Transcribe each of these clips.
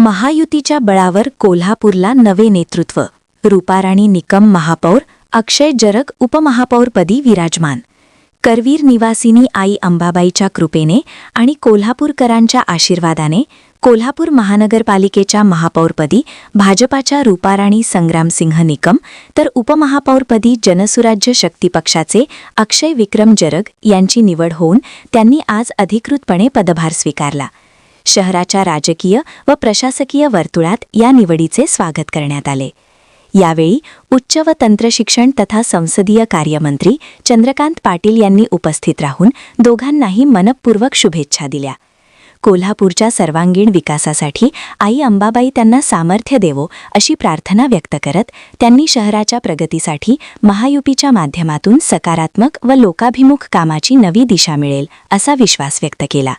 महायुतीच्या बळावर कोल्हापूरला नवे नेतृत्व. रुपाराणी निकम महापौर अक्षय जरग उपमहापौरपदी विराजमान. करवीर निवासिनी आई अंबाबाईच्या कृपेने आणि कोल्हापूरकरांच्या आशीर्वादाने कोल्हापूर महानगरपालिकेच्या महापौरपदी भाजपाच्या रुपाराणी संग्रामसिंह निकम तर उपमहापौरपदी जनसुराज्य शक्ती पक्षाचे अक्षय विक्रम जरग यांची निवड होऊन त्यांनी आज अधिकृतपणे पदभार स्वीकारला. शहराच्या राजकीय व प्रशासकीय वर्तुळात या निवडीचे स्वागत करण्यात आले. यावेळी उच्च व तंत्रशिक्षण तथा संसदीय कार्यमंत्री चंद्रकांत पाटील यांनी उपस्थित राहून दोघांनाही मनपूर्वक शुभेच्छा दिल्या. कोल्हापूरच्या सर्वांगीण विकासासाठी आई अंबाबाई त्यांना सामर्थ्य देवो अशी प्रार्थना व्यक्त करत त्यांनी शहराच्या प्रगतीसाठी महायुपीच्या माध्यमातून सकारात्मक व लोकाभिमुख कामाची नवी दिशा मिळेल असा विश्वास व्यक्त केला.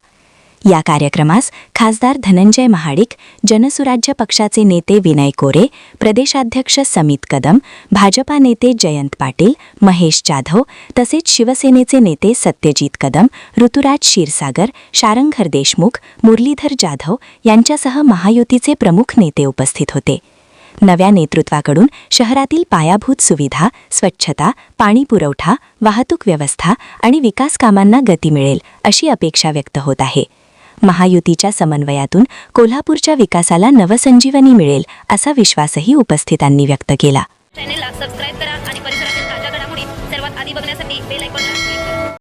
या कार्यक्रमास खासदार धनंजय महाडिक जनसुराज्य पक्षाचे नेते विनय कोरे प्रदेशाध्यक्ष समित कदम भाजपा नेते जयंत पाटील महेश जाधव तसेच शिवसेनेचे नेते सत्यजित कदम ऋतुराज क्षीरसागर शारंघर देशमुख मुरलीधर जाधव यांच्यासह महायुतीचे प्रमुख नेते उपस्थित होते. नव्या नेतृत्वाकडून शहरातील पायाभूत सुविधा स्वच्छता पाणी पुरवठा वाहतूक व्यवस्था आणि विकास कामांना गती मिळेल अशी अपेक्षा व्यक्त होत आहे. महायुतीच्या समन्वयातून कोल्हापूरच्या विकासाला नवसंजीवनी मिळेल असा विश्वासही उपस्थितांनी व्यक्त केला. चॅनेलला सबस्क्राईब करा आणि परिसरातील ताज्या घडामोडी सर्वात आधी बघण्यासाठी बेल ऐकून